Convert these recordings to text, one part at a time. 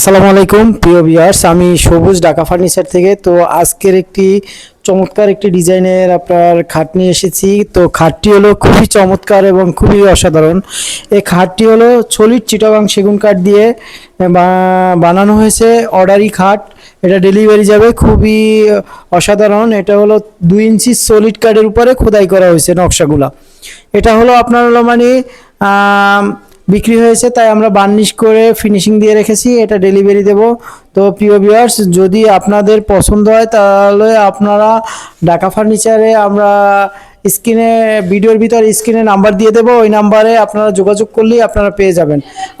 আসসালামু আলাইকুম, প্রিয় ভিউয়ার্স, আমি সবুজ ঢাকা ফার্নিচার থেকে। তো আজকের একটি চমৎকার একটি ডিজাইনের আপনার খাট নিয়ে এসেছি। তো খাটটি হলো খুবই চমৎকার এবং খুবই অসাধারণ। এই খাটটি হলো সলিড চিটাগাং সেগুন কাঠ দিয়ে বানানো হয়েছে। অর্ডারি খাট, এটা ডেলিভারি যাবে। খুবই অসাধারণ। এটা হলো দুই ইঞ্চি সলিড কাঠের উপরে খোদাই করা হয়েছে নকশাগুলা। এটা হলো আপনার হলো মানে বিক্রি হয়েছে, তাই আমরা বার্নিশ করে ফিনিশিং দিয়ে রেখেছি, এটা ডেলিভারি দেব। তো প্রিয় ভিউয়ার্স যদি আপনাদের পছন্দ হয়, তাহলে আপনারা ঢাকা ফার্নিচারে আমরা স্ক্রিনে ভিডিওর ভিতর স্ক্রিনে নাম্বার দিয়ে দেবো, ওই নাম্বারে আপনারা যোগাযোগ করলেই আপনারা পেয়ে যাবেন।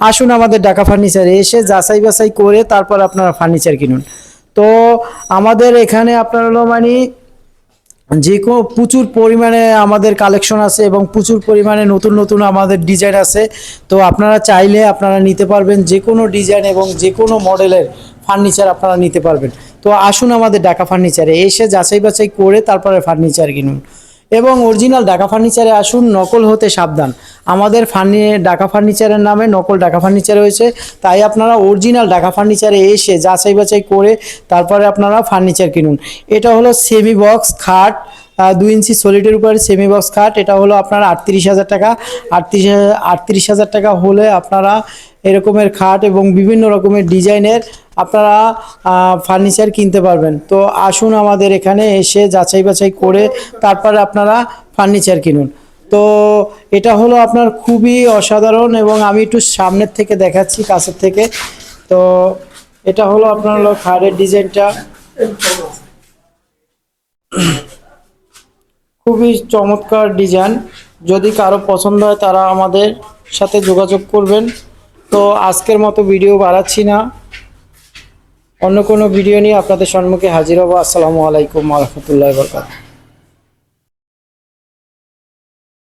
আসুন আমাদের ঢাকা ফার্নিচারে এসে যাচাই বাছাই করে তারপর আপনারা ফার্নিচার কিনুন। তো আমাদের এখানে আপনার মানে যে কোনো প্রচুর পরিমাণে আমাদের কালেকশন আছে এবং প্রচুর পরিমাণে নতুন নতুন আমাদের ডিজাইন আছে। তো আপনারা চাইলে আপনারা নিতে পারবেন যে কোনো ডিজাইন এবং যে কোনো মডেলের ফার্নিচার আপনারা নিতে পারবেন। তো আসুন আমাদের ঢাকা ফার্নিচারে এসে যাচাই বাছাই করে তারপরে ফার্নিচার কিনুন। এবং অরিজিনাল ডাকা ফার্নিচারে আসুন, নকল হতে সাবধান। আমাদের ফার্নি ডাকা ফার্নিচারের নামে নকল ডাকা ফার্নিচার হয়েছে তাই আপনারা অরিজিনাল ডাকা ফার্নিচারে এসে যাচাই বাছাই করে তারপরে আপনারা ফার্নিচার কিনুন। এটা হলো সেমি বক্স, খাট দুই ইঞ্চি সলিডের উপরে সেমি বক্স খাট এটা হলো আপনার আটত্রিশ হাজার টাকা। আটত্রিশ আটত্রিশ হাজার টাকা হলে আপনারা এরকমের খাট এবং বিভিন্ন রকমের ডিজাইনের আপনারা ফার্নিচার কিনতে পারবেন। তো আসুন আমাদের এখানে এসে যাচাই বাছাই করে তারপরে আপনারা ফার্নিচার কিনুন। তো এটা হলো আপনার খুবই অসাধারণ এবং আমি একটু সামনের থেকে দেখাচ্ছি, কাছের থেকে। তো এটা হলো আপনার হলো খাটের ডিজাইনটা খুবই চমৎকার ডিজাইন যদি কারও পছন্দ হয় তারা আমাদের সাথে যোগাযোগ করবেন। তো আজকের মতো ভিডিও বাড়াচ্ছি না। অন্য কোনো ভিডিও নিয়ে আপনাদের সম্মুখে হাজির হব। আসসালামু আলাইকুম রহমতুল্লাহ বরকাত